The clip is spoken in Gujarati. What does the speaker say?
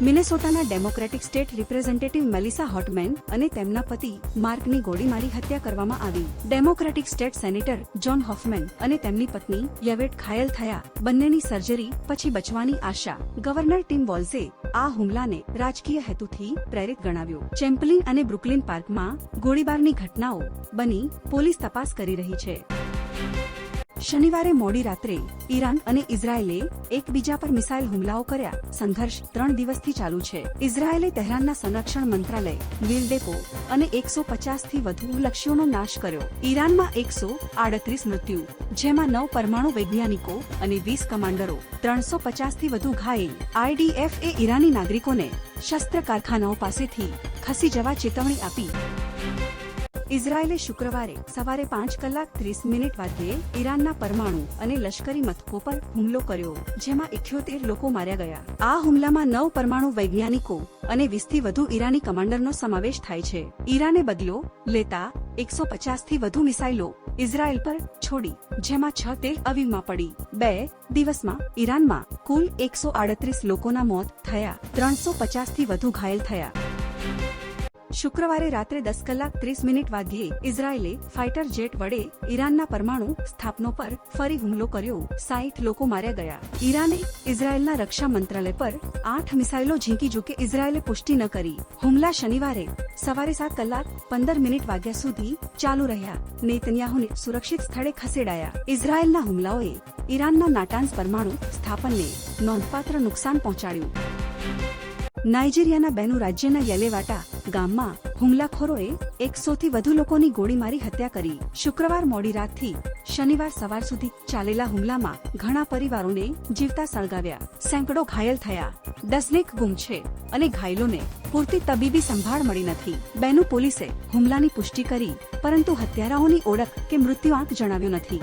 મિનેસોટાના Democratic state representative Melissa Hortman અને તેમના પતિ માર્કની ગોળીમારી હત્યા કરવામાં આવી. Democratic state senator John Hoffman અને તેમની પત્ની યવેટ ઘાયલ થયા બંનેની સર્જરી પછી બચવાની આશા. ગવર્નર ટીમ વોલ્સે આ હુમલાને રાજકીય હેતુથી પ્રેરિત ગણાવ્યો. ચેમ્પલિન અને બ્રુકલિન પાર્કમાં ગોળીબારની ઘટનાઓ બની પોલીસ તપાસ કરી રહી છે. શનિવારે મોડી રાત્રે ઈરાન અને ઇઝરાયેલે એકબીજા પર મિસાઇલ હુમલાઓ કર્યા. સંઘર્ષ ત્રણ દિવસથી ચાલુ છે. ઇઝરાયેલે તહેરાનના સંરક્ષણ મંત્રાલય, વીલ ડેપો અને એકસો થી વધુ લક્ષ્યોનો નાશ કર્યો. ઈરાનમાં એકસો આડત્રીસ મૃત્યુ, જેમાં નવ પરમાણુ વૈજ્ઞાનિકો અને વીસ કમાન્ડરો, ત્રણસો થી વધુ ઘાયલ. આઈડીએફ એ ઈરાની નાગરિકોને શસ્ત્ર કારખાનાઓ પાસેથી ખસી જવા ચેતવણી આપી. ઇઝરાયેલે શુક્રવારે સવારે પાંચ કલાક ત્રીસ મિનિટ વાગ્યે ઈરાનના પરમાણુ અને લશ્કરી મથકો પર હુમલો કર્યો, જેમાં ઇઠ્યોતેર લોકો માર્યા ગયા. આ હુમલામાં નવ પરમાણુ વૈજ્ઞાનિકો અને વીસથી વધુ ઈરાની કમાન્ડરનો સમાવેશ થાય છે. ઈરાને બદલો લેતા એકસો પચાસથી વધુ મિસાઇલો ઇઝરાયેલ પર છોડી, જેમાં છ તેલ અવીવમાં પડી. બે દિવસમાં ઈરાનમાં કુલ એકસો આડત્રીસ લોકોના મોત થયા, ત્રણસો પચાસથી વધુ ઘાયલ થયા. શુક્રવારે રાત્રે દસ કલાક ત્રીસ મિનિટ વાગ્યે ઇઝરાયેલે ફાઇટર જેટ વડે ઈરાનના પરમાણુ સ્થાપનો પર ફરી હુમલો કર્યો. સાઈઠ લોકો માર્યા ગયા. ઈરાને ઇઝરાયેલના રક્ષા મંત્રાલય પર આઠ મિસાઇલો ઝીંકી જોકે ઇઝરાયેલે પુષ્ટિ ન કરી. હુમલા શનિવારે સવારે સાત કલાક પંદર મિનિટ વાગ્યા સુધી ચાલુ રહ્યા. નેતન્યાહુને સુરક્ષિત સ્થળે ખસેડાયા. ઇઝરાયેલના હુમલાઓએ ઈરાનના નાટાન્સ પરમાણુ સ્થાપનને નોંધપાત્ર નુકસાન પહોંચાડ્યું. નાઇજીરિયાના બેનુ રાજ્યના યેલેવાટા ગામમાં હુમલાખોરોએ એકસોથી વધુ લોકોની ગોળી મારી હત્યા કરી. શુક્રવાર મોડી રાતથી શનિવાર સવાર સુધી ચાલેલા હુમલામાં ઘણા પરિવારોને જીવતા સળગાવ્યા. સેંકડો ઘાયલ થયા. દસનેક ગુમ છે અને ઘાયલોને પૂરતી તબીબી સંભાળ મળી નથી. બેનુ પોલીસે હુમલાની પુષ્ટિ કરી, પરંતુ હત્યારાઓની ઓળખ કે મૃત્યુઆંક જણાવ્યો નથી.